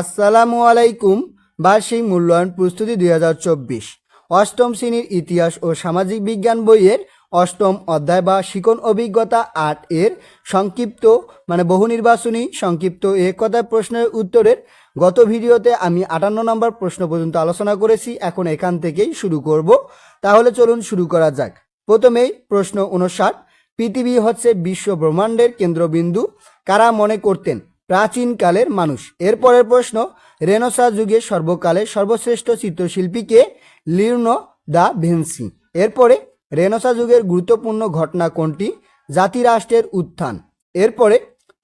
আসসালামু আলাইকুম, বার্ষিক মূল্যায়ন প্রস্তুতি দুই অষ্টম শ্রেণির ইতিহাস ও সামাজিক বিজ্ঞান বইয়ের অষ্টম অধ্যায় বা শিকন অভিজ্ঞতা আট এর সংক্ষিপ্ত মানে বহু নির্বাচনী সংক্ষিপ্ত এক কথায় প্রশ্নের উত্তরের গত ভিডিওতে আমি আটান্ন নম্বর প্রশ্ন পর্যন্ত আলোচনা করেছি, এখন এখান থেকেই শুরু করব। তাহলে চলুন শুরু করা যাক। প্রথমেই প্রশ্ন উনষাট পৃথিবী হচ্ছে বিশ্ব ব্রহ্মাণ্ডের কেন্দ্রবিন্দু, কারা মনে করতেন? প্রাচীনকালের মানুষ। এরপরের প্রশ্ন, রেনেসাঁ যুগে সর্বকালের সর্বশ্রেষ্ঠ চিত্রশিল্পীকে লিওনো দা ভিনসি। এরপরে রেনেসাঁ যুগের গুরুত্বপূর্ণ ঘটনা কোনটি? জাতিরাষ্ট্রের উত্থান। এরপরে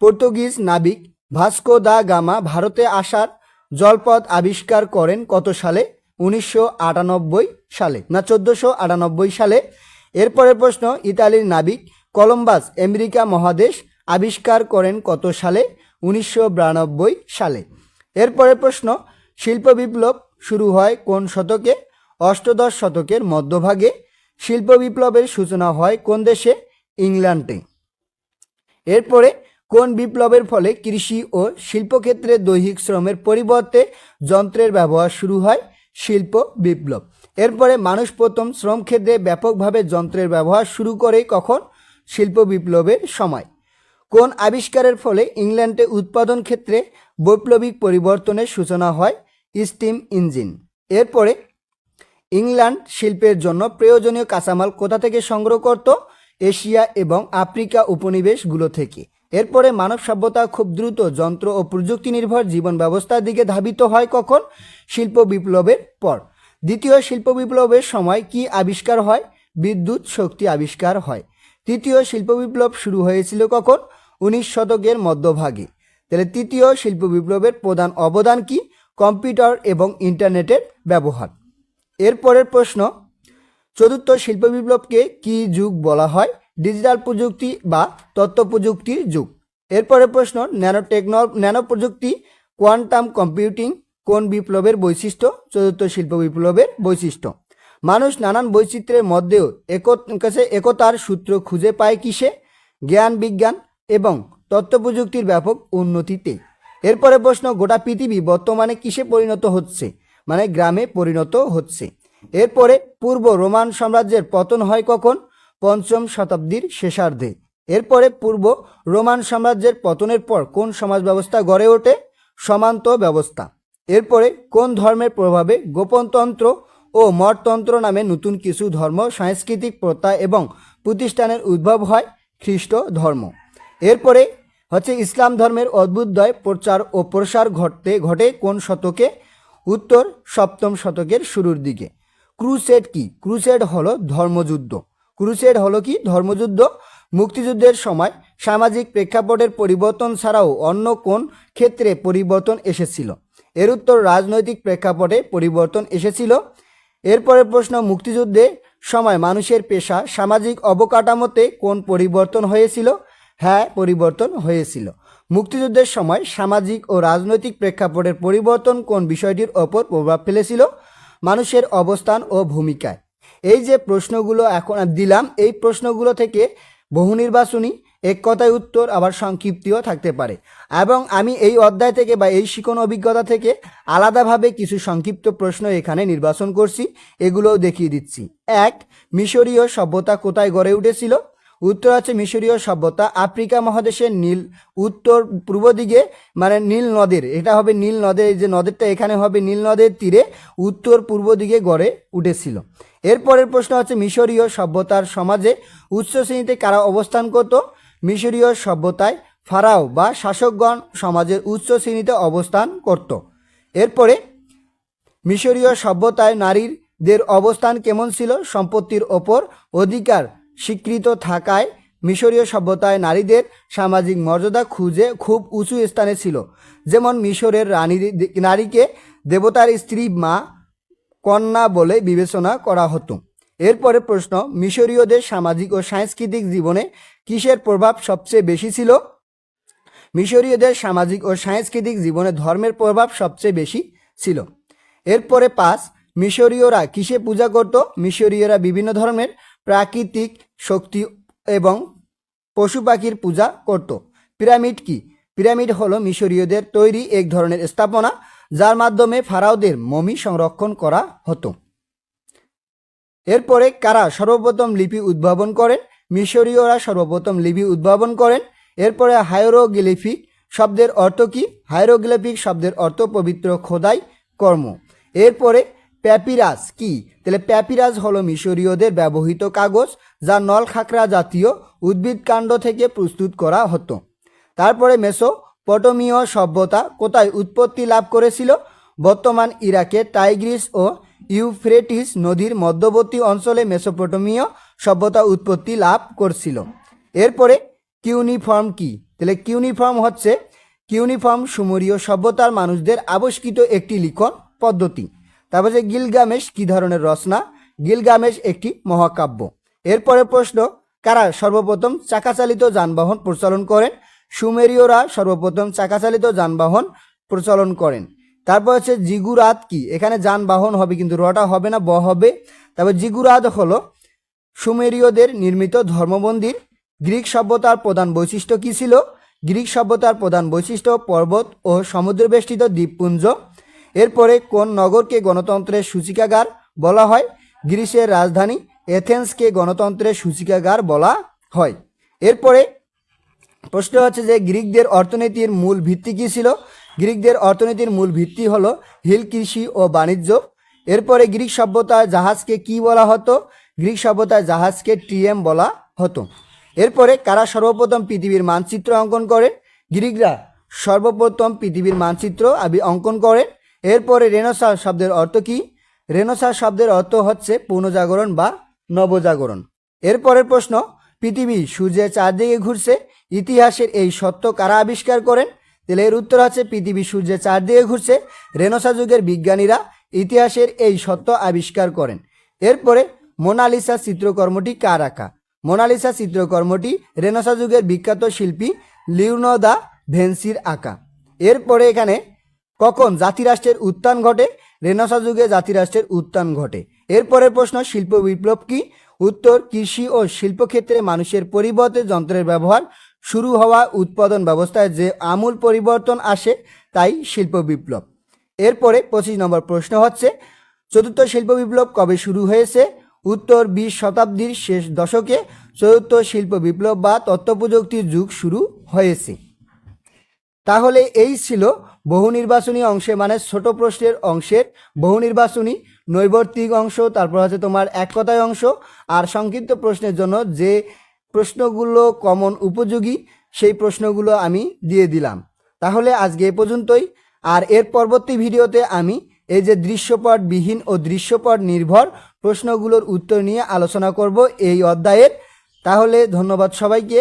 পর্তুগিজ নাবিক ভাস্কো দা গামা ভারতে আসার জলপথ আবিষ্কার করেন কত সালে? উনিশশো আটানব্বই সালে না চোদ্দোশো সালে? এরপরের প্রশ্ন, ইতালির নাবিক কলম্বাস আমেরিকা মহাদেশ আবিষ্কার করেন কত সালে? উনিশশো বিরানব্বই সালে। এরপরে প্রশ্ন, শিল্প বিপ্লব শুরু হয় কোন শতকে? অষ্টদশ শতকের মধ্যভাগে শিল্প বিপ্লবের সূচনা হয় কোন দেশে? ইংল্যান্ডে। এরপরে, কোন বিপ্লবের ফলে কৃষি ও শিল্পক্ষেত্রে দৈহিক শ্রমের পরিবর্তে যন্ত্রের ব্যবহার শুরু হয়? শিল্প বিপ্লব। এরপরে, মানুষ প্রথম শ্রমক্ষেত্রে ব্যাপকভাবে যন্ত্রের ব্যবহার শুরু করে কখন? শিল্প বিপ্লবের সময়। কোন আবিষ্কারের ফলে ইংল্যান্ডে উৎপাদন ক্ষেত্রে বৈপ্লবিক পরিবর্তনের সূচনা হয়? Steam engine. এরপরে, ইংল্যান্ড শিল্পের জন্য প্রয়োজনীয় কাঁচামাল কোথা থেকে সংগ্রহ করত? এশিয়া এবং আফ্রিকা উপনিবেশগুলো থেকে। এরপরে, মানব সভ্যতা খুব দ্রুত যন্ত্র ও প্রযুক্তি নির্ভর জীবন ব্যবস্থার দিকে ধাবিত হয় কখন? শিল্প বিপ্লবের পর। দ্বিতীয় শিল্প বিপ্লবের সময় কি আবিষ্কার হয়? বিদ্যুৎ শক্তি আবিষ্কার হয়। তৃতীয় শিল্প বিপ্লব শুরু হয়েছিল কখন? উনিশ শতকের মধ্যভাগে। তাহলে তৃতীয় শিল্প বিপ্লবের প্রধান অবদান কি? কম্পিউটার এবং ইন্টারনেটের ব্যবহার। এরপরের প্রশ্ন, চতুর্থ শিল্প বিপ্লবকে কি যুগ বলা হয়? ডিজিটাল প্রযুক্তি বা তথ্য প্রযুক্তির যুগ। এরপরের প্রশ্ন ন্যানো টেকনো ন্যানো প্রযুক্তি কোয়ান্টাম কম্পিউটিং কোন বিপ্লবের বৈশিষ্ট্য? চতুর্থ শিল্প বিপ্লবের বৈশিষ্ট্য। মানুষ নানান বৈচিত্র্যের মধ্যেও একত কাছে একতার সূত্র খুঁজে পায় কিসে? জ্ঞান বিজ্ঞান এবং তথ্য প্রযুক্তির ব্যাপক উন্নতিতে। এরপরে প্রশ্ন, গোটা পৃথিবী বর্তমানে কিসে পরিণত হচ্ছে? মানে গ্রামে পরিণত হচ্ছে। এরপরে, পূর্ব রোমান সাম্রাজ্যের পতন হয় কখন? পঞ্চম শতাব্দীর শেষার্ধে। এরপরে, পূর্ব রোমান সাম্রাজ্যের পতনের পর কোন সমাজ ব্যবস্থা গড়ে ওঠে? সমান্ত ব্যবস্থা। এরপরে, কোন ধর্মের প্রভাবে গোপনতন্ত্র ও মঠতন্ত্র নামে নতুন কিছু ধর্ম সাংস্কৃতিক প্রথা এবং প্রতিষ্ঠানের উদ্ভব হয়? খ্রিস্ট ধর্ম। এরপরে হচ্ছে ইসলাম ধর্মের অদ্ভুতদয় প্রচার ও প্রসার ঘটতে ঘটে কোন শতকে? উত্তর, সপ্তম শতকের শুরুর দিকে। ক্রুসেড কি? ক্রুসেড হলো ধর্মযুদ্ধ। ক্রুসেড হলো কি? ধর্মযুদ্ধ, মুক্তিযুদ্ধের সময় সামাজিক প্রেক্ষাপটের পরিবর্তন ছাড়াও অন্য কোন ক্ষেত্রে পরিবর্তন এসেছিল? এর উত্তর, রাজনৈতিক প্রেক্ষাপটে পরিবর্তন এসেছিল। এরপরের প্রশ্ন মুক্তিযুদ্ধে সময় মানুষের পেশা, সামাজিক অবকাঠামোতে কোন পরিবর্তন হয়েছিল? হ্যাঁ পরিবর্তন হয়েছিল। মুক্তিযুদ্ধের সময় সামাজিক ও রাজনৈতিক প্রেক্ষাপটের পরিবর্তন কোন বিষয়টির ওপর প্রভাব ফেলেছিল? মানুষের অবস্থান ও ভূমিকায়। এই যে প্রশ্নগুলো এখন দিলাম, এই প্রশ্নগুলো থেকে বহু নির্বাচনী, এক কথায় উত্তর আবার সংক্ষিপ্তিও থাকতে পারে। এবং আমি এই অধ্যায় থেকে বা এই শিখন অভিজ্ঞতা থেকে আলাদাভাবে কিছু সংক্ষিপ্ত প্রশ্ন এখানে নির্বাচন করছি, এগুলোও দেখিয়ে দিচ্ছি। এক, মিশরীয় সভ্যতা কোথায় গড়ে উঠেছিল? উত্তর আছে মিশরীয় সভ্যতা, আফ্রিকা মহাদেশের নীল, উত্তর পূর্ব দিকে মানে নীল নদের, এটা হবে নীল নদের, এই যে নদেরটা এখানে হবে নীল নদের তীরে উত্তর পূর্ব দিকে গড়ে উঠেছিল। এরপরের প্রশ্ন হচ্ছে মিশরীয় সভ্যতার সমাজে উচ্চ শ্রেণীতে কারা অবস্থান করত? মিশরীয় সভ্যতায় ফারাও বা শাসকগণ সমাজের উচ্চ শ্রেণীতে অবস্থান করত। এরপরে, মিশরীয় সভ্যতায় নারীদের অবস্থান কেমন ছিল? সম্পত্তির ওপর অধিকার স্বীকৃত থাকায় মিশরীয় সভ্যতায় নারীদের সামাজিক মর্যাদা খুঁজে খুব উঁচু স্থানে ছিল। যেমন মিশরের রানী নারীকে দেবতার স্ত্রী মা কন্যা বলে বিবেচনা করা হতো। এরপরে প্রশ্ন, মিশরীয়দের সামাজিক ও সাংস্কৃতিক জীবনে কিসের প্রভাব সবচেয়ে বেশি ছিল? মিশরীয়দের সামাজিক ও সাংস্কৃতিক জীবনে ধর্মের প্রভাব সবচেয়ে বেশি ছিল। এরপরে পাঁচ, মিশরীয়রা কিসে পূজা করত? মিশরীয়রা বিভিন্ন ধর্মের প্রাকৃতিক শক্তি এবং পশু পাখির পূজা করত। পিরামিড কি? পিরামিড হলো মিশরীয়দের তৈরি এক ধরনের স্থাপনা, যার মাধ্যমে ফারাওদের মমি সংরক্ষণ করা হতো। এরপরে কারা সর্বপ্রথম লিপি উদ্ভাবন করেন? মিশরীয়রা সর্বপ্রথম লিপি উদ্ভাবন করেন। এরপরে হাইরোগ্লিফিক শব্দের অর্থ কি? হাইরোগ্লিফিক শব্দের অর্থ পবিত্র খোদাই কর্ম। এরপরে প্যাপিরাস কি? তাহলে প্যাপিরাস হলো মিশরীয়দের ব্যবহৃত কাগজ যা নল খাকরা জাতীয় উদ্ভিদ কাণ্ড থেকে প্রস্তুত করা হতো। তারপরে মেসো পটমীয় সভ্যতা কোথায় উৎপত্তি লাভ করেছিল? বর্তমান ইরাকে টাইগ্রিস ও ইউফ্রেটিস নদীর মধ্যবর্তী অঞ্চলে মেসোপটোমীয় সভ্যতা উৎপত্তি লাভ করছিল। এরপরে কিউনিফর্ম কি? তাহলে কিউনিফর্ম হচ্ছে কিউনিফর্ম সুমরীয় সভ্যতার মানুষদের আবিষ্কৃত একটি লিখন পদ্ধতি। তারপর যে গিলগামেশ, কি ধরনের রচনা? গিলগামেশ একটি মহাকাব্য। এরপরে প্রশ্ন, কারা সর্বপ্রথম চাকাচালিত যানবাহন প্রচলন করেন? সুমেরীয়রা সর্বপ্রথম চাকাচালিত যানবাহন প্রচলন করেন। তারপর হচ্ছে জিগুরাত কি? এখানে যানবাহন হবে কিন্তু রটা হবে না, ব হবে। তারপর জিগুরাত হলো সুমেরীয়দের নির্মিত ধর্মমন্দির। গ্রিক সভ্যতার প্রধান বৈশিষ্ট্য কী ছিল? গ্রিক সভ্যতার প্রধান বৈশিষ্ট্য পর্বত ও সমুদ্রবেষ্টিত দ্বীপপুঞ্জ। এরপরে কোন নগরকে গণতন্ত্রের সূচিকাগার বলা হয়? গ্রিসের রাজধানী এথেন্সকে গণতন্ত্রের সূচিকাগার বলা হয়। এরপরে প্রশ্ন হচ্ছে যে গ্রিকদের অর্থনীতির মূল ভিত্তি কী ছিল? গ্রিকদের অর্থনীতির মূল ভিত্তি হল হিল কৃষি ও বাণিজ্য। এরপরে গ্রিক সভ্যতায় জাহাজকে কি বলা হতো? গ্রিক সভ্যতায় জাহাজকে ট্রিয়েম বলা হতো। এরপরে কারা সর্বপ্রথম পৃথিবীর মানচিত্র অঙ্কন করেন? গ্রিকরা সর্বপ্রথম পৃথিবীর মানচিত্র আবি অঙ্কন করেন। এরপরে রেনোসা শব্দের অর্থ কি? রেনোসা শব্দের অর্থ হচ্ছে পুনর্জাগরণ বা নবজাগরণ। এরপরের প্রশ্ন, পৃথিবী সূর্যের চারদিকে ঘুরছে, ইতিহাসের এই সত্য কারা আবিষ্কার করেন? তাহলে এর উত্তর আছে, পৃথিবী সূর্যের চারদিকে ঘুরছে, রেনোসা যুগের বিজ্ঞানীরা ইতিহাসের এই সত্য আবিষ্কার করেন। এরপরে, মোনালিসা চিত্রকর্মটি কার আঁকা মোনালিসা চিত্রকর্মটি রেনোসা যুগের বিখ্যাত শিল্পী লিওনো দা ভেন্সির আঁকা। এরপরে এখানে কখন জাতিরাষ্ট্রের উত্থান ঘটে? রেনেসা যুগে জাতিরাষ্ট্রের উত্থান ঘটে। এরপরের প্রশ্ন, শিল্প বিপ্লব কি? উত্তর, কৃষি ও শিল্পক্ষেত্রে মানুষের পরিবর্তে যন্ত্রের ব্যবহার শুরু হওয়া উৎপাদন ব্যবস্থায় যে আমূল পরিবর্তন আসে, তাই শিল্প বিপ্লব। এরপরে পঁচিশ নম্বর প্রশ্ন হচ্ছে, চতুর্থ শিল্প বিপ্লব কবে শুরু হয়েছে? উত্তর, বিশ শতাব্দীর শেষ দশকে চতুর্থ শিল্প বিপ্লব বা তথ্য প্রযুক্তির যুগ শুরু হয়েছে। তাহলে এই ছিল বহু নির্বাচনী অংশে মানে ছোট প্রশ্নের অংশের বহু নির্বাচনী নৈবর্তিক অংশ, তারপর হচ্ছে তোমার এক কথায় অংশ, আর সংক্ষিপ্ত প্রশ্নের জন্য যে প্রশ্নগুলো কমন উপযোগী, সেই প্রশ্নগুলো আমি দিয়ে দিলাম। তাহলে আজকে এ পর্যন্তই, আর এর পরবর্তী ভিডিওতে আমি এই যে দৃশ্যপট বিহীন ও দৃশ্যপট নির্ভর প্রশ্নগুলোর উত্তর নিয়ে আলোচনা করব এই অধ্যায়ের। তাহলে ধন্যবাদ সবাইকে